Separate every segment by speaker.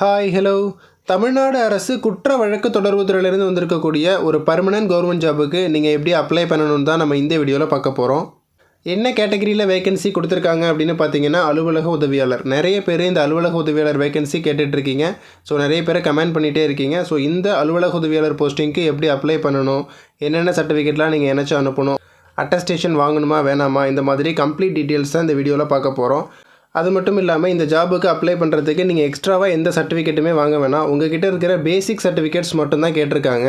Speaker 1: Hi hello Tamil Nadu அரசு குற்ற வழக்கு தொடர்பு தொடர்புத்துறையிலிருந்து வந்திருக்கக்கூடிய ஒரு பர்மனன்ட் கவர்மெண்ட் ஜாபுக்கு நீங்கள் எப்படி அப்ளை பண்ணணும்னு தான் நம்ம இந்த வீடியோவில் பார்க்க போகிறோம் என்ன கேட்டகரியில் வேகன்சி கொடுத்துருக்காங்க அப்படின்னு பார்த்தீங்கன்னா அலுவலக உதவியாளர். நிறைய பேர் இந்த அலுவலக உதவியாளர் வேகன்சி கேட்டுட்ருக்கீங்க ஸோ நிறைய பேர் கமெண்ட் பண்ணிகிட்டே இருக்கீங்க. ஸோ இந்த அலுவலக உதவியாளர் போஸ்டிங்க்கு எப்படி அப்ளை பண்ணணும்? என்னென்ன சர்டிஃபிகேட்லாம் நீங்கள் என்னச்சும் அனுப்பணும்? அட்டஸ்டேஷன் வாங்கணுமா வேணாமா? இந்த மாதிரி கம்ப்ளீட் டீட்டெயில்ஸ் தான் இந்த வீடியோவில் பார்க்க போகிறோம் அது மட்டும் இல்லாமல் இந்த ஜாபுக்கு அப்ளை பண்ணுறதுக்கு நீங்கள் எக்ஸ்ட்ராவாக எந்த சர்டிஃபிகேட்டுமே வாங்க வேணாம். உங்ககிட்ட இருக்கிற பேசிக் சர்டிஃபிகேட்ஸ் மட்டும்தான் கேட்டிருக்காங்க.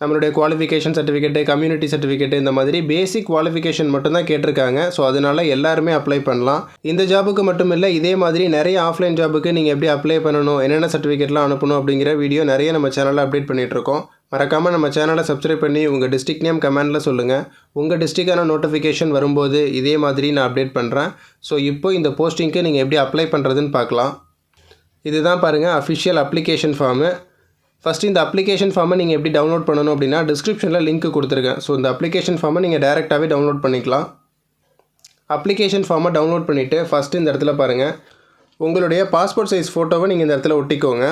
Speaker 1: நம்மளுடைய குவாலிஃபிகேஷன் சர்டிஃபிகேட்டு கம்யூனிட்டி சர்டிஃபிகேட்டு இந்த மாதிரி பேசிக் குவாலிஃபிகேஷன் மட்டும்தான் கேட்டிருக்காங்க. ஸோ அதனால எல்லாருமே அப்ளை பண்ணலாம். இந்த ஜாபுக்கு மட்டும் இல்லை இதே மாதிரி நிறைய ஆஃப்லைன் ஜாபுக்கு நீங்கள் எப்படி அப்ளை பண்ணணும் என்னென்ன சர்டிஃபிகேட்லாம் அனுப்பணும் அப்படிங்கிற வீடியோ நிறைய நம்ம சேனலில் அப்டேட் பண்ணிகிட்டு இருக்கோம் மறக்காமல் நம்ம சேனலை சப்ஸ்கிரைப் பண்ணி உங்கள் டிஸ்ட்ரிக் நேம் கமெண்டில் சொல்லுங்கள் உங்கள் டிஸ்ட்ரிக்டான நோட்டிஃபிகேஷன் வரும்போது இதே மாதிரி நான் அப்டேட் பண்ணுறேன் ஸோ இப்போ இந்த போஸ்டிங்க்கு நீங்கள் எப்படி அப்ளை பண்ணுறதுன்னு பார்க்கலாம். இதுதான் பாருங்கள் அஃபிஷியல் அப்ளிகேஷன் ஃபார்மு ஃபஸ்ட்டு இந்த அப்ளிகேஷன் ஃபார்மை நீங்கள் எப்படி டவுன்லோட் பண்ணணும் அப்படின்னா டிஸ்கிரிப்ஷனில் லிங்க் கொடுத்துருக்கேன். ஸோ இந்த அப்ளிகேஷன் ஃபார்மை நீங்கள் டேரெக்டாகவே டவுன்லோட் பண்ணிக்கலாம். அப்ளிகேஷன் ஃபார்மை டவுன்லோட் பண்ணிவிட்டு ஃபஸ்ட்டு இந்த இடத்துல பாருங்கள் உங்களுடைய பாஸ்போர்ட் சைஸ் ஃபோட்டோவை நீங்கள் இந்த இடத்துல ஒட்டிக்கோங்க.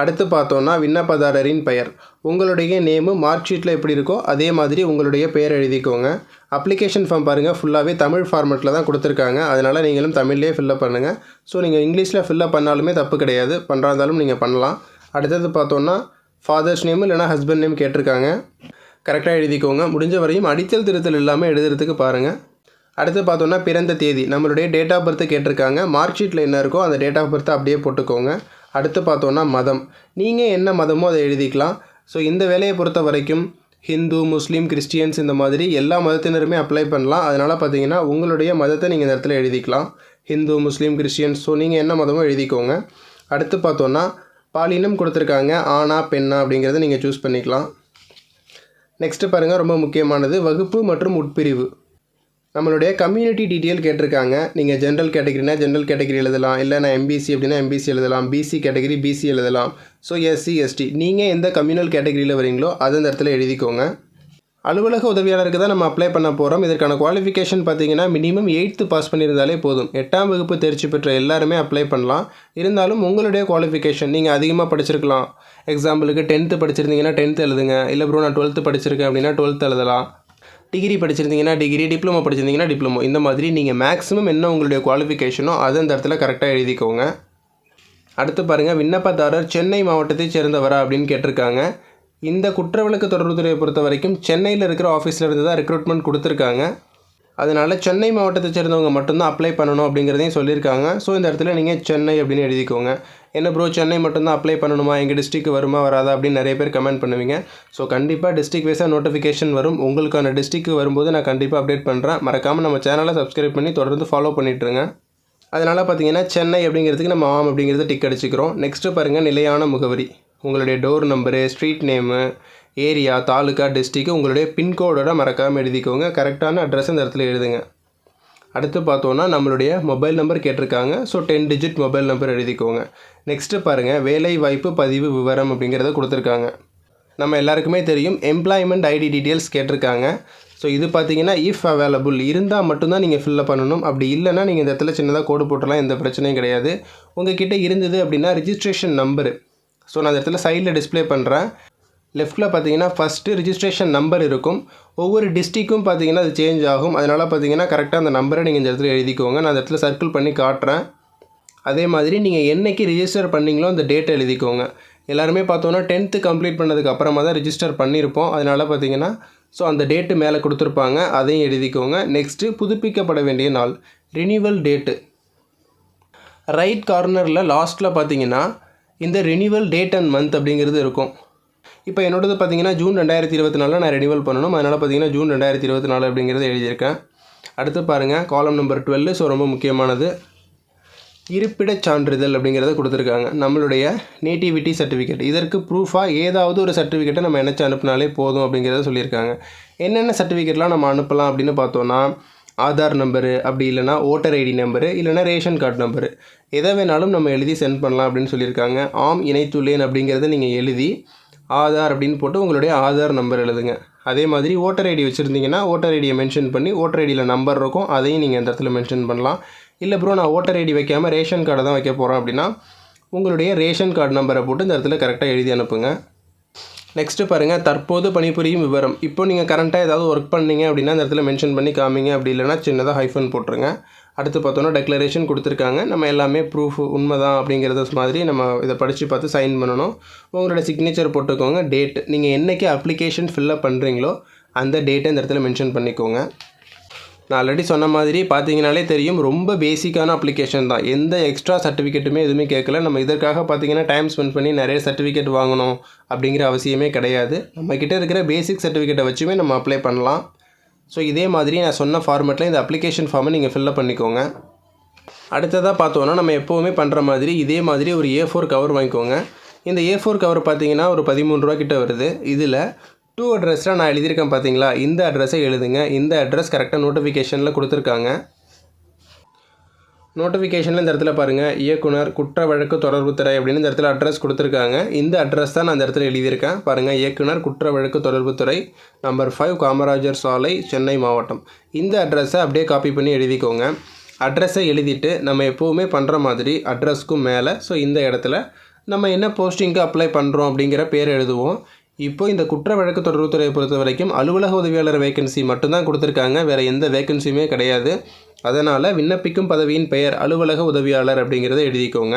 Speaker 1: அடுத்து பார்த்தோன்னா விண்ணப்பதாரரின் பெயர். உங்களுடைய நேமு மார்க் ஷீட்டில் எப்படி இருக்கோ அதே மாதிரி உங்களுடைய பெயர் எழுதிக்கோங்க. அப்ளிகேஷன் ஃபார்ம் பாருங்கள் ஃபுல்லாகவே தமிழ் ஃபார்மெட்டில் தான் கொடுத்துருக்காங்க. அதனால் நீங்களும் தமிழ்லேயே ஃபில்லப் பண்ணுங்கள் ஸோ நீங்கள் இங்கிலீஷில் ஃபில்லப் பண்ணாலுமே தப்பு கிடையாது. பண்ணுறாந்தாலும் நீங்கள் பண்ணலாம். அடுத்தது பார்த்தோன்னா ஃபாதர்ஸ் நேம் இல்லைனா ஹஸ்பண்ட் நேம் கேட்டிருக்காங்க. கரெக்டாக எழுதிக்கோங்க. முடிஞ்ச வரையும் அடித்தல் திருத்தல் இல்லாமல் எழுதுறதுக்கு பாருங்கள் அடுத்து பார்த்தோன்னா பிறந்த தேதி. நம்மளுடைய டேட் ஆஃப் பர்த் கேட்டிருக்காங்க. மார்க் ஷீட்டில் என்ன இருக்கோ அந்த டேட் ஆஃப் பர்த்தை அப்படியே போட்டுக்கோங்க. அடுத்து பார்த்தோன்னா மதம். நீங்கள் என்ன மதமோ அதை எழுதிக்கலாம். ஸோ இந்த வேலையை பொறுத்த வரைக்கும் ஹிந்து முஸ்லீம் கிறிஸ்டியன்ஸ் இந்த மாதிரி எல்லா மதத்தினருமே அப்ளை பண்ணலாம். அதனால் பார்த்தீங்கன்னா உங்களுடைய மதத்தை நீங்கள் இந்த இடத்துல எழுதிக்கலாம். ஹிந்து முஸ்லீம் கிறிஸ்டியன்ஸ். ஸோ நீங்கள் என்ன மதமோ எழுதிக்கோங்க. அடுத்து பார்த்தோன்னா பாலினம் கொடுத்துருக்காங்க. ஆனா பெண்ணா அப்படிங்கிறத நீங்கள் சூஸ் பண்ணிக்கலாம். நெக்ஸ்ட்டு பாருங்கள் ரொம்ப முக்கியமானது வகுப்பு மற்றும் உட்பிரிவு. நம்மளுடைய கம்யூனிட்டி டீட்டெயில் கேட்டிருக்காங்க. நீங்கள் ஜென்ரல் கேட்டகரினா ஜென்ரல் கேட்டகரி எழுதலாம். இல்லை நான் எம்பிசி அப்படின்னா எம்பிசி எழுதலாம். பிசி கேட்டகரி பிசி எழுதலாம். ஸோ எஸ்சி எஸ்டி நீங்கள் எந்த கம்யூனல் கேட்டகரியில் வரீங்களோ அது அந்த இடத்துல எழுதிக்கோங்க. அலுவலக உதவியாளருக்கு தான் நம்ம அப்ளை பண்ண போகிறோம் இதற்கான குவாலிஃபிகேஷன் பார்த்தீங்கன்னா மினிமம் எயித்து பாஸ் பண்ணியிருந்தாலே போதும். எட்டாம் வகுப்பு தேர்ச்சி பெற்ற எல்லாருமே அப்ளை பண்ணலாம். இருந்தாலும் உங்களுடைய குவாலிஃபிகேஷன் நீங்கள் அதிகமாக படிச்சிருக்கலாம். எக்ஸாம்பிளுக்கு டென்த்து படிச்சிருந்தீங்கன்னா டென்த்து எழுதுங்க. இல்லை ப்ரோ நான் டுவெல்த்து படிச்சிருக்கேன் அப்படின்னா டுவெல்த் எழுதலாம். டிகிரி படிச்சிருந்தீங்கன்னா டிகிரி டிப்ளமோ படிச்சிருந்தீங்கன்னா டிப்ளமோ இந்த மாதிரி நீங்கள் மேக்ஸிமம் என்ன உங்களுடைய குவாலிஃபிகேஷனோ அதை அந்த இடத்துல கரெக்டாக எழுதிக்கோங்க. அடுத்து பாருங்கள் விண்ணப்பதாரர் சென்னை மாவட்டத்தைச் சேர்ந்தவரா அப்படின்னு கேட்டிருக்காங்க. இந்த குற்றவிலக்கு தொடர்புத்துறையை பொறுத்த வரைக்கும் சென்னையில் இருக்கிற ஆஃபீஸில் இருந்து தான் ரெக்ரூட்மெண்ட் கொடுத்துருக்காங்க. அதனால் சென்னை மாவட்டத்தை சேர்ந்தவங்க மட்டும்தான் அப்ளை பண்ணணும் அப்படிங்கிறதையும் சொல்லியிருக்காங்க. ஸோ இந்த இடத்துல நீங்கள் சென்னை அப்படின்னு எழுதிக்கோங்க. என்ன ப்ரோ சென்னை மட்டும்தான் அப்ளை பண்ணணுமா? எங்கள் டிஸ்ட்ரிக்கு வருமா வராதா? அப்படின்னு நிறைய பேர் கமெண்ட் பண்ணுவீங்க. ஸோ கண்டிப்பாக டிஸ்ட்ரிக் வைஸாக நோட்டிஃபிகேஷன் வரும். உங்களுக்கான டிஸ்ட்ரிக்கு வரும்போது நான் கண்டிப்பாக அப்டேட் பண்ணுறேன் மறக்காமல் நம்ம சேனலை சப்ஸ்கிரைப் பண்ணி தொடர்ந்து ஃபாலோ பண்ணிட்டுருங்க. அதனால் பார்த்தீங்கன்னா சென்னை அப்படிங்கிறதுக்கு நம்ம ஆம் அப்படிங்கிறத டிக் அடிச்சுக்கிறோம். நெக்ஸ்ட்டு பாருங்கள் நிலையான முகவரி. உங்களுடைய door number street name area taluka district உங்களுடைய பின்கோடோட மறக்காமல் எழுதிக்கோங்க. கரெக்டான அட்ரஸ் இந்த இடத்துல எழுதுங்க. அடுத்து பார்த்தோன்னா நம்மளுடைய மொபைல் நம்பர் கேட்டிருக்காங்க. So ten digit mobile number எழுதிக்கோங்க. நெக்ஸ்ட்டு பாருங்கள் வேலை வாய்ப்பு பதிவு விவரம் அப்படிங்கிறத கொடுத்துருக்காங்க. நம்ம எல்லாருக்குமே தெரியும் எம்ப்ளாய்மெண்ட் ஐடி டீட்டெயில்ஸ் கேட்டிருக்காங்க. ஸோ இது பார்த்தீங்கன்னா இஃப் அவைலபிள் இருந்தால் மட்டும்தான் நீங்கள் ஃபில்லப் பண்ணணும். அப்படி இல்லைன்னா நீங்கள் இந்த இடத்துல சின்னதாக கோடு போட்டலாம் எந்த பிரச்சனையும் கிடையாது. உங்ககிட்ட இருந்தது அப்படின்னா ரிஜிஸ்ட்ரேஷன் நம்பரு ஸோ நான் அந்த இடத்துல சைடில் டிஸ்ப்ளே பண்ணுறேன் லெஃப்ட்டில் பார்த்தீங்கன்னா ஃபஸ்ட்டு ரிஜிஸ்ட்ரேஷன் நம்பர் இருக்கும். ஒவ்வொரு டிஸ்ட்ரிக்கும் பார்த்தீங்கன்னா அது சேஞ்ச் ஆகும். அதனால் பார்த்தீங்கன்னா கரெக்டாக அந்த நம்பரை நீங்கள் இந்த இடத்துல எழுதிக்கோங்க. நான் அந்த இடத்துல சர்க்கிள் பண்ணி காட்டுறேன். அதே மாதிரி நீங்கள் என்னைக்கு ரிஜிஸ்டர் பண்ணீங்களோ அந்த டேட்டை எழுதிக்கோங்க. எல்லாருமே பார்த்தோன்னா டென்த்து கம்ப்ளீட் பண்ணதுக்கு அப்புறமா தான் ரிஜிஸ்டர் பண்ணியிருப்போம் அதனால் பார்த்தீங்கன்னா ஸோ அந்த டேட்டு மேலே கொடுத்துருப்பாங்க. அதையும் எழுதிக்கோங்க. நெக்ஸ்ட்டு புதுப்பிக்கப்பட வேண்டிய நாள். ரினியூவல் டேட்டு ரைட் கார்னரில் லாஸ்ட்டில் பார்த்தீங்கன்னா இந்த ரினிவல் டேட் அண்ட் மந்த் அப்படிங்கிறது இருக்கும். இப்போ என்னோடது பார்த்தீங்கன்னா ஜூன் ரெண்டாயிரத்தி இருபத்தி நாலில் நான் ரெனிவல் பண்ணணும். அதனால் பார்த்தீங்கன்னா ஜூன் ரெண்டாயிரத்தி இருபத்தி நாலு அப்படிங்கிறது எழுதியிருக்கேன். அடுத்து பாருங்கள் காலம் நம்பர் டுவெல் ஸோ ரொம்ப முக்கியமானது. இருப்பிடச் சான்றிதழ் அப்படிங்கிறத கொடுத்துருக்காங்க. நம்மளுடைய நேட்டிவிட்டி சர்டிஃபிகேட் இதற்கு ப்ரூஃபாக ஏதாவது ஒரு சர்டிஃபிகேட்டை நம்ம நினச்சி அனுப்புனாலே போதும் அப்படிங்கிறத சொல்லியிருக்காங்க. என்னென்ன சர்டிஃபிகேட்லாம் நம்ம அனுப்பலாம் அப்படின்னு பார்த்தோன்னா ஆதார் நம்பரு அப்படி இல்லைனா ஓட்டர் ஐடி நம்பரு இல்லைனா ரேஷன் கார்டு நம்பரு. எதை வேணாலும் நம்ம எழுதி சென்ட் பண்ணலாம் அப்படின்னு சொல்லியிருக்காங்க. ஆம் இணைத்துள்ளேன் அப்படிங்கிறத நீங்கள் எழுதி ஆதார் அப்படின்னு போட்டு உங்களுடைய ஆதார் நம்பர் எழுதுங்க. அதே மாதிரி ஓட்டர் ஐடி வச்சுருந்தீங்கன்னா ஓட்டர் ஐடியை மென்ஷன் பண்ணி ஓட்டர் ஐடியில் நம்பர் இருக்கும். அதையும் நீங்கள் அந்த இடத்துல மென்ஷன் பண்ணலாம். இல்லை ப்ரோ நான் ஓட்டர் ஐடி வைக்காமல் ரேஷன் கார்டை தான் வைக்க போகிறேன் அப்படின்னா உங்களுடைய ரேஷன் கார்டு நம்பரை போட்டு இந்த இடத்துல கரெக்டாக எழுதி அனுப்புங்க. நெக்ஸ்ட்டு பாருங்கள் தற்போது பணிபுரியும் விவரம். இப்போ நீங்கள் கரண்ட்டாக ஏதாவது ஒர்க் பண்ணீங்க அப்படின்னா அந்த இடத்துல மென்ஷன் பண்ணி காமிங்க. அப்படி இல்லைனா சின்னதாக ஹைஃபன் போட்டுருங்க. அடுத்து பார்த்தோன்னா டெக்ளரேஷன் கொடுத்துருக்காங்க. நம்ம எல்லாமே ப்ரூஃப் உண்மை தான் அப்படிங்கிறத மாதிரி நம்ம இதை படித்து பார்த்து சைன் பண்ணணும். உங்களோட சிக்னேச்சர் போட்டுக்கோங்க. டேட் நீங்கள் என்றைக்கு அப்ளிகேஷன் ஃபில்லப் பண்ணுறீங்களோ அந்த டேட்டை இந்த இடத்துல மென்ஷன் பண்ணிக்கோங்க. நான் ஆல்ரெடி சொன்ன மாதிரி பார்த்தீங்கனாலே தெரியும் ரொம்ப பேசிக்கான அப்ளிகேஷன் தான். எந்த எக்ஸ்ட்ரா சர்டிஃபிகேட்டுமே எதுவுமே கேட்கல. நம்ம இதற்காக பார்த்தீங்கன்னா டைம் ஸ்பெண்ட் பண்ணி நிறைய சர்டிஃபிகேட் வாங்கணும் அப்படிங்கிற அவசியமே கிடையாது. நம்மக்கிட்ட இருக்கிற பேசிக் சர்டிஃபிகேட்டை வச்சுமே நம்ம அப்ளை பண்ணலாம். ஸோ இதே மாதிரி நான் சொன்ன ஃபார்மேட்டில் இந்த அப்ளிகேஷன் ஃபார்மை நீங்கள் ஃபில்லப் பண்ணிக்கோங்க. அடுத்ததாக பார்த்தோன்னா நம்ம எப்போவுமே பண்ணுற மாதிரி இதே மாதிரி ஒரு ஏ ஃபோர் கவர் வாங்கிக்கோங்க. இந்த ஏ ஃபோர் கவர் பார்த்தீங்கன்னா ஒரு பதிமூணு ரூபா கிட்ட வருது. இதில் டூ அட்ரஸில் நான் எழுதியிருக்கேன் பார்த்தீங்களா? இந்த அட்ரஸை எழுதுங்க. இந்த அட்ரஸ் கரெக்டாக நோட்டிஃபிகேஷனில் கொடுத்துருக்காங்க. நோட்டிஃபிகேஷனில் இந்த இடத்துல பாருங்கள் இயக்குனர் குற்ற வழக்கு தொடர்புத்துறை அப்படின்னு இந்த இடத்துல அட்ரஸ் கொடுத்துருக்காங்க. இந்த அட்ரஸ் தான் நான் இந்த இடத்துல எழுதியிருக்கேன். பாருங்கள் இயக்குனர் குற்ற வழக்கு தொடர்புத்துறை நம்பர் ஃபைவ் காமராஜர் சாலை சென்னை மாவட்டம். இந்த அட்ரஸை அப்படியே காப்பி பண்ணி எழுதிக்கோங்க. அட்ரஸை எழுதிட்டு நம்ம எப்போவுமே பண்ணுற மாதிரி அட்ரஸ்க்கும் மேலே ஸோ இந்த இடத்துல நம்ம என்ன போஸ்டிங்க்கு அப்ளை பண்ணுறோம் அப்படிங்கிற பேர் எழுதுவோம். இப்போ இந்த குற்ற வழக்கு தொடர்புத்துறையை பொறுத்த வரைக்கும் அலுவலக உதவியாளர் வேகன்சி மட்டும்தான் கொடுத்துருக்காங்க. வேறு எந்த வேகன்சியுமே கிடையாது. அதனால் விண்ணப்பிக்கும் பதவியின் பெயர் அலுவலக உதவியாளர் அப்படிங்கிறத எழுதிக்கோங்க.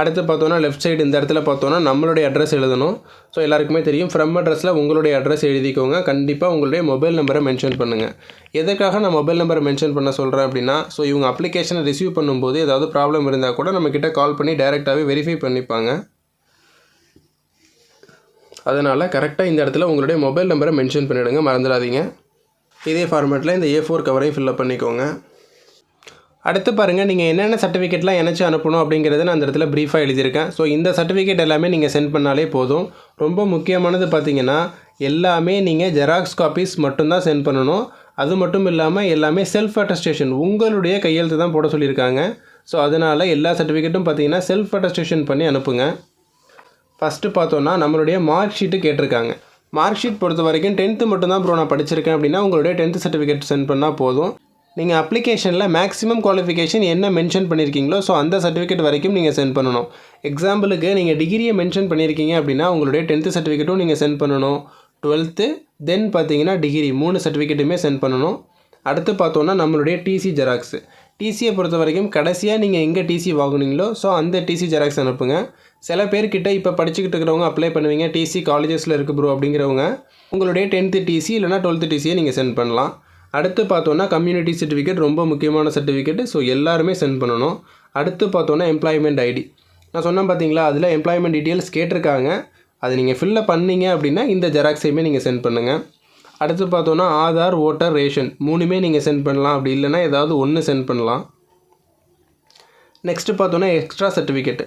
Speaker 1: அடுத்து பார்த்தோன்னா லெஃப்ட் சைடு இந்த இடத்துல பார்த்தோன்னா நம்மளுடைய அட்ரஸ் எழுதணும். ஸோ எல்லாருக்குமே தெரியும். ஃப்ரம் அட்ரஸில் உங்களுடைய அட்ரஸ் எழுதிக்கோங்க. கண்டிப்பாக உங்களுடைய மொபைல் நம்பரை மென்ஷன் பண்ணுங்கள் எதுக்காக நான் மொபைல் நம்பரை மென்ஷன் பண்ண சொல்கிறேன் அப்படின்னா ஸோ இவங்க அப்ளிகேஷனை ரிசீவ் பண்ணும்போது ஏதாவது ப்ராப்ளம் இருந்தால் கூட நம்மக்கிட்ட கால் பண்ணி டைரெக்டாகவே வெரிஃபை பண்ணிப்பாங்க. அதனால் கரெக்டாக இந்த இடத்துல உங்களுடைய மொபைல் நம்பரை மென்ஷன் பண்ணிவிடுங்க மறந்துடாதீங்க. இதே ஃபார்மேட்டில் இந்த ஏ ஃபோர் கவரையும் ஃபில்அப் பண்ணிக்கோங்க. அடுத்து பாருங்கள் நீங்கள் என்னென்ன சர்டிஃபிகேட்லாம் இணைச்சி அனுப்பணும் அப்படிங்கிறத நான் அந்த இடத்துல ப்ரீஃபாக எழுதியிருக்கேன். ஸோ இந்த சர்டிஃபிகேட் எல்லாமே நீங்கள் சென்ட் பண்ணாலே போதும். ரொம்ப முக்கியமானது பார்த்தீங்கன்னா எல்லாமே நீங்கள் ஜெராக்ஸ் காப்பீஸ் மட்டும்தான் சென்ட் பண்ணணும். அது மட்டும் இல்லாமல் எல்லாமே செல்ஃப் அட்டஸ்டேஷன் உங்களுடைய கையெழுத்து தான் போட சொல்லியிருக்காங்க. ஸோ அதனால் எல்லா சர்டிஃபிகேட்டும் பார்த்தீங்கன்னா செல்ஃப் அட்டஸ்டேஷன் பண்ணி அனுப்புங்க. ஃபஸ்ட்டு பார்த்தோன்னா நம்மளுடைய மார்க் ஷீட்டு கேட்டிருக்காங்க. மார்க் ஷீட் பொறுத்த வரைக்கும் டென்த்து மட்டும்தான் ப்ரோ நான் படிச்சிருக்கேன் அப்படின்னா உங்களுடைய டென்த்து சர்டிஃபிகேட் சென்ட் பண்ணால் போதும். நீங்கள் அப்ளிகேஷனில் மேக்ஸிமம் குவாலிஃபிகேஷன் என்ன மென்ஷன் பண்ணியிருக்கீங்களோ ஸோ அந்த சர்டிஃபிகேட் வரைக்கும் நீங்கள் சென்ட் பண்ணணும். எக்ஸாம்பிளுக்கு நீங்கள் டிகிரியை மென்ஷன் பண்ணியிருக்கீங்க அப்படின்னா உங்களுடைய டென்த்து சர்டிஃபிகேட்டும் நீங்கள் சென்ட் பண்ணணும். டுவெல்த்து தென் பார்த்தீங்கன்னா டிகிரி மூணு சர்டிஃபிகேட்டுமே சென்ட் பண்ணணும். அடுத்து பார்த்தோன்னா நம்மளுடைய டிசி ஜெராக்ஸு டிசியை பொறுத்த வரைக்கும் கடைசியாக நீங்கள் எங்கே டிசி வாங்குனீங்களோ ஸோ அந்த டிசி ஜெராக்ஸ் அனுப்புங்க. சில பேர்கிட்ட இப்போ படிச்சுக்கிட்டு இருக்கிறவங்க அப்ளை பண்ணுவீங்க. டிசி காலேஜஸில் இருக்குது ப்ரோ அப்படிங்கிறவங்க உங்களுடைய டென்த்து டிசி இல்லைனா டுவெல்த்து டிசியை நீங்கள் சென்ட் பண்ணலாம். அடுத்து பார்த்தோன்னா கம்யூனிட்டி சர்டிஃபிகேட் ரொம்ப முக்கியமான சர்டிஃபிகேட் ஸோ எல்லாருமே சென்ட் பண்ணணும். அடுத்து பார்த்தோன்னா எம்ப்ளாய்மெண்ட் ஐடி நான் சொன்னேன் பார்த்தீங்களா அதில் எம்ப்ளாய்மெண்ட் டீட்டெயில்ஸ் கேட்டிருக்காங்க. அது நீங்கள் ஃபில்லப் பண்ணீங்க அப்படின்னா இந்த ஜெராக்ஸையுமே நீங்கள் சென்ட் பண்ணுங்கள் அடுத்து பார்த்தோன்னா ஆதார் ஓட்டர் ரேஷன். மூணுமே நீங்கள் சென்ட் பண்ணலாம். அப்படி இல்லைன்னா ஏதாவது ஒன்று சென்ட் பண்ணலாம். நெக்ஸ்ட்டு பார்த்தோன்னா எக்ஸ்ட்ரா சர்டிஃபிகேட்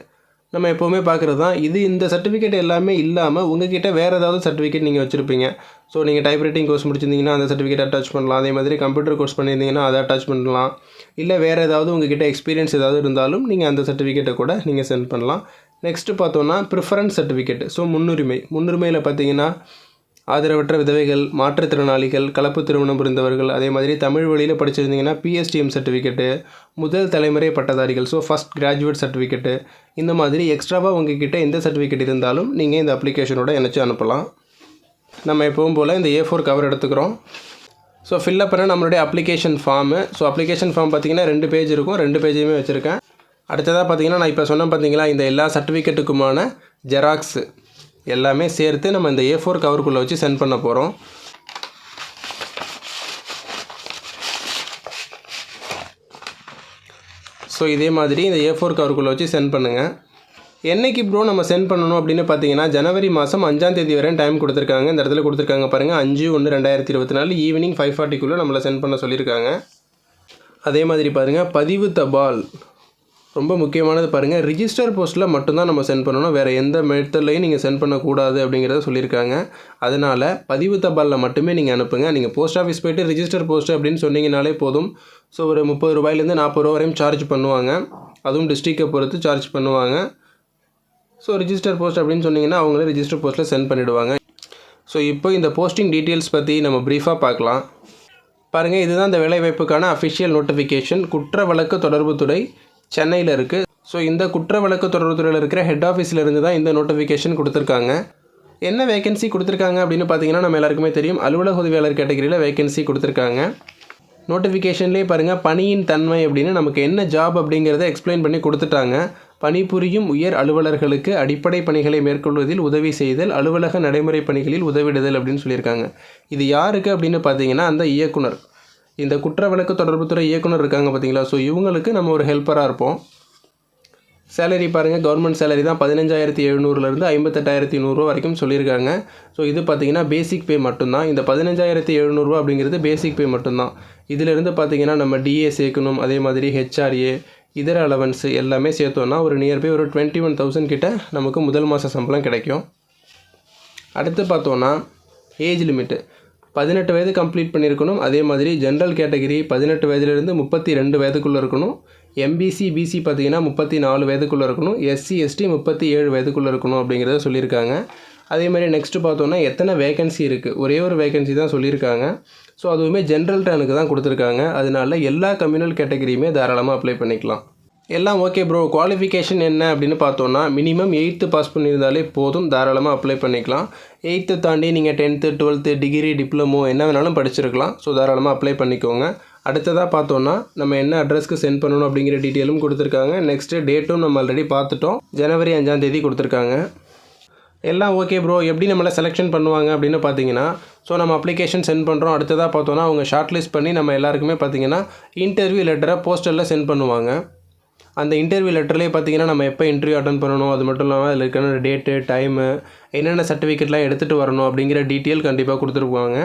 Speaker 1: நம்ம எப்போவுமே பார்க்குறது தான். இது இந்த சர்டிஃபிகேட் எல்லாமே இல்லாமல் உங்ககிட்ட வேறு ஏதாவது சர்டிஃபிகேட் நீங்கள் வச்சுருப்பீங்க. ஸோ நீங்கள் டைப்ரைட்டிங் கோர்ஸ் முடிச்சிருந்தீங்கன்னா அந்த சர்டிஃபிகேட் அட்டாச் பண்ணலாம். அதே மாதிரி கம்ப்யூட்டர் கோர்ஸ் பண்ணியிருந்தீங்கன்னா அதை அட்டாச் பண்ணலாம். இல்லை வேறு ஏதாவது உங்ககிட்ட எக்ஸ்பீரியன்ஸ் ஏதாவது இருந்தாலும் நீங்கள் அந்த சர்டிஃபிகேட்டை கூட நீங்கள் சென்ட் பண்ணலாம். நெக்ஸ்ட்டு பார்த்தோன்னா ப்ரிஃபரன்ஸ் சர்டிஃபிகேட் ஸோ முன்னுரிமை. முன்னுரிமையில் பார்த்தீங்கன்னா ஆதரவற்ற விதவைகள் மாற்றுத்திறனாளிகள் கலப்பு திருமணம் புரிந்தவர்கள் அதே மாதிரி தமிழ் வழியில் படிச்சிருந்தீங்கன்னா பிஎஸ்டிஎம் சர்டிஃபிகேட்டு முதல் தலைமுறை பட்டதாரிகள் ஸோ ஃபஸ்ட் கிராஜுவேட் சர்டிஃபிகேட்டு இந்த மாதிரி எக்ஸ்ட்ராவாக உங்ககிட்ட எந்த சர்டிஃபிகேட் இருந்தாலும் நீங்கள் இந்த அப்ளிகேஷனோட இணைச்சி அனுப்பலாம். நம்ம எப்பவும் போல் இந்த ஏ ஃபோர் கவர் எடுத்துக்கிறோம். ஸோ ஃபில்லப் பண்ண நம்மளுடைய application form so application form பார்த்தீங்கன்னா ரெண்டு பேஜ் இருக்கும் ரெண்டு பேஜையுமே வச்சுருக்கேன். அடுத்ததாக பார்த்தீங்கன்னா நான் இப்போ சொன்னேன் பார்த்தீங்களா இந்த எல்லா சர்டிஃபிகேட்டுக்குமான ஜெராக்ஸு எல்லாமே சேர்த்து நம்ம இந்த ஏ ஃபோர் கவருக்குள்ளே வச்சு சென்ட் பண்ண போகிறோம் ஸோ இதே மாதிரி இந்த ஏ ஃபோர் கவருக்குள்ளே வச்சு சென்ட் பண்ணுங்கள் என்னைக்கு ப்ரோ நம்ம சென்ட் பண்ணணும் அப்படின்னு பார்த்தீங்கன்னா ஜனவரி மாதம் அஞ்சாம் தேதி வரையும் டைம் கொடுத்துருக்காங்க. இந்த இடத்துல கொடுத்துருக்காங்க பாருங்கள் அஞ்சு ஒன்று ரெண்டாயிரத்தி இருபத்தி நாலு ஈவினிங் ஃபைவ் ஃபார்ட்டிக்குள்ளே நம்மளை சென்ட் பண்ண சொல்லியிருக்காங்க. அதே மாதிரி பாருங்கள் பதிவு தபால். ரொம்ப முக்கியமானது பாருங்கள் ரிஜிஸ்டர் போஸ்ட்டில் மட்டும்தான் நம்ம சென்ட் பண்ணணும். வேறு எந்த மெத்தட்லையும் நீங்கள் சென்ட் பண்ணக்கூடாது அப்படிங்கிறத சொல்லியிருக்காங்க. அதனால் பதிவு தபாலில் மட்டுமே நீங்கள் அனுப்புங்க. நீங்கள் போஸ்ட் ஆஃபீஸ் போய்ட்டு ரிஜிஸ்டர் போஸ்ட் அப்படின்னு சொன்னீங்கனாலே போதும். ஸோ ஒரு முப்பது ரூபாயிலேருந்து நாற்பது ரூபா வரையும் சார்ஜ் பண்ணுவாங்க. அதுவும் டிஸ்ட்ரிக்டை பொறுத்து சார்ஜ் பண்ணுவாங்க. ஸோ ரிஜிஸ்டர் போஸ்ட் அப்படின்னு சொன்னீங்கன்னா அவங்களே ரிஜிஸ்டர் போஸ்ட்டில் சென்ட் பண்ணிவிடுவாங்க ஸோ இப்போ இந்த போஸ்டிங் டீட்டெயில்ஸ் பற்றி நம்ம ப்ரீஃபாக பார்க்கலாம். பாருங்கள் இதுதான் இந்த வேலைவாய்ப்புக்கான அஃபிஷியல் நோட்டிஃபிகேஷன் குற்ற வழக்கு தொடர்புத்துறை சென்னையில் இருக்குது ஸோ இந்த குற்ற வழக்கு தொடர்புத்துறையில் இருக்கிற ஹெட் ஆஃபீஸில் இருந்து தான் இந்த நோட்டிஃபிகேஷன் கொடுத்துருக்காங்க. என்ன வேகன்சி கொடுத்துருக்காங்க அப்படின்னு பார்த்தீங்கன்னா நம்ம எல்லாருக்குமே தெரியும். அலுவலக உதவியாளர் கேட்டகரியில் வேகன்சி கொடுத்துருக்காங்க. நோட்டிஃபிகேஷன்லேயே பாருங்கள் பணியின் தன்மை அப்படின்னு நமக்கு என்ன ஜாப் அப்படிங்கிறத எக்ஸ்பிளைன் பண்ணி கொடுத்துட்டாங்க. பணிபுரியும் உயர் அலுவலர்களுக்கு அடிப்படை பணிகளை மேற்கொள்வதில் உதவி செய்தல் அலுவலக நடைமுறை பணிகளில் உதவிடுதல் அப்படின்னு சொல்லியிருக்காங்க. இது யாருக்கு அப்படின்னு பார்த்தீங்கன்னா அந்த இயக்குனர். இந்த குற்ற வழக்கு தொடர்புத்துறை இயக்குனர் இருக்காங்க பார்த்தீங்களா? ஸோ இவங்களுக்கு நம்ம ஒரு ஹெல்ப்பராக இருப்போம். சேலரி பாருங்கள் கவர்மெண்ட் சேலரி தான் பதினஞ்சாயிரத்தி எழுநூறுலேருந்து ஐம்பத்தெட்டாயிரத்தி நூறுரூவா வரைக்கும் சொல்லியிருக்காங்க. ஸோ இது பார்த்தீங்கன்னா பேசிக் பே மட்டும்தான். இந்த பதினஞ்சாயிரத்தி எழுநூறுவா அப்படிங்கிறது பேசிக் பே மட்டும்தான். இதிலிருந்து பார்த்தீங்கன்னா நம்ம டிஏ சேர்க்கணும் அதே மாதிரி ஹெச்ஆர்ஏ இதர அலவன்ஸு எல்லாமே சேர்த்தோன்னா ஒரு நியர்பை ஒரு டுவெண்ட்டி ஒன் தௌசண்ட் கிட்ட நமக்கு முதல் மாத சம்பளம் கிடைக்கும். அடுத்து பார்த்தோன்னா ஏஜ் லிமிட்டு பதினெட்டு வயது கம்ப்ளீட் பண்ணியிருக்கணும் அதே மாதிரி ஜென்ரல் கேட்டகரி பதினெட்டு வயதுலேருந்து முப்பத்தி ரெண்டு வயதுக்குள்ளே இருக்கணும். எம்பிசி பிசி பார்த்திங்கன்னா முப்பத்தி நாலு வயதுக்குள்ளே இருக்கணும். எஸ்சி எஸ்டி முப்பத்தி ஏழு வயதுக்குள்ளே இருக்கணும் அப்படிங்கிறத சொல்லியிருக்காங்க. அதே மாதிரி நெக்ஸ்ட்டு பார்த்தோன்னா எத்தனை வேகன்சி இருக்குது ஒரே ஒரு வேகன்சி தான் சொல்லியிருக்காங்க. ஸோ அதுவுமே ஜென்ரல் டேனுக்கு தான் கொடுத்துருக்காங்க. அதனால எல்லா கம்யூனல் கேட்டகரியுமே தாராளமாக அப்ளை பண்ணிக்கலாம். எல்லாம் ஓகே ப்ரோ குவாலிஃபிகேஷன் என்ன அப்படின்னு பார்த்தோன்னா மினிமம் எயித்து பாஸ் பண்ணியிருந்தாலே போதும். தாராளமாக அப்ளை பண்ணிக்கலாம். எயித்து தாண்டி நீங்கள் டென்த்து டுவெல்த்து டிகிரி டிப்ளமோ என்ன வேணாலும் படிச்சிருக்கலாம். ஸோ தாராளமாக அப்ளை பண்ணிக்கோங்க. அடுத்ததாக பார்த்தோன்னா நம்ம என்ன அட்ரஸ்க்கு சென்ட் பண்ணணும் அப்படிங்கிற டீட்டெயிலும் கொடுத்துருக்காங்க. நெக்ஸ்ட்டு டேட்டும் நம்ம ஆல்ரெடி பார்த்துட்டோம். ஜனவரி அஞ்சாம் தேதி கொடுத்துருக்காங்க. எல்லாம் ஓகே ப்ரோ எப்படி நம்மளை செலெக்ஷன் பண்ணுவாங்க அப்படின்னு பார்த்தீங்கன்னா ஸோ நம்ம அப்ளிகேஷன் சென்ட் பண்ணுறோம் அடுத்ததாக பார்த்தோன்னா அவங்க ஷார்ட் லிஸ்ட் பண்ணி நம்ம எல்லாருக்குமே பார்த்தீங்கன்னா இன்டர்வியூ லெட்டரை போஸ்டரில் சென்ட் பண்ணுவாங்க. அந்த இன்டர்வியூ லெட்டர்லேயே பார்த்தீங்கன்னா நம்ம எப்போ இன்டர்வியூ அட்டன் பண்ணணும் அது மட்டும் இல்லாமல் அதில் இருக்கிற டேட்டு டைமு என்னென்ன சர்டிஃபிகேட்லாம் எடுத்துகிட்டு வரணும் அப்படிங்கிற டீட்டெயில் கண்டிப்பாக கொடுத்துருப்பாங்க.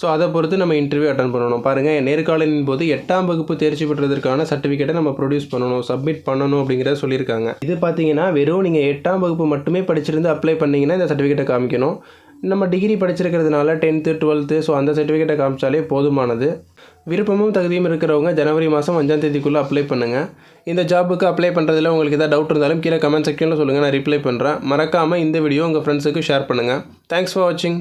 Speaker 1: ஸோ அதை பொறுத்து நம்ம இன்டர்வியூ அட்டன் பண்ணணும். பாருங்கள் நேர்காணலின் போது எட்டாம் வகுப்பு தேர்ச்சி பெற்றதற்கான சர்டிஃபிகேட்டை நம்ம ப்ரொடியூஸ் பண்ணணும் சப்மிட் பண்ணணும் அப்படிங்கிறத சொல்லியிருக்காங்க. இது பார்த்தீங்கன்னா வெறும் நீங்கள் எட்டாம் வகுப்பு மட்டுமே படிச்சிருந்து அப்ளை பண்ணிங்கன்னா இந்த சர்டிஃபிகேட்டை காமிக்கணும். நம்ம டிகிரி படிச்சிருக்கிறதுனால டென்த்து டுவெல்த்து ஸோ அந்த சர்டிஃபிகேட்டை காமிச்சாலே போதுமானது. விருப்பமும் தகுதியும் இருக்கிறவங்க ஜனவரி மாதம் அஞ்சாம் தேதிக்குள்ளே அப்ளை பண்ணுங்கள் இந்த ஜாபுக்கு அப்ளை பண்ணுறதுல உங்களுக்கு ஏதாவது டவுட் இருந்தாலும் கீழே கமெண்ட் செக்ஷனில் சொல்லுங்கள் நான் ரிப்ளை பண்ணுறேன் மறக்காமல் இந்த வீடியோ உங்கள் ஃப்ரெண்ட்ஸுக்கு ஷேர் பண்ணுங்கள் தேங்க்ஸ் ஃபார் வாட்சிங்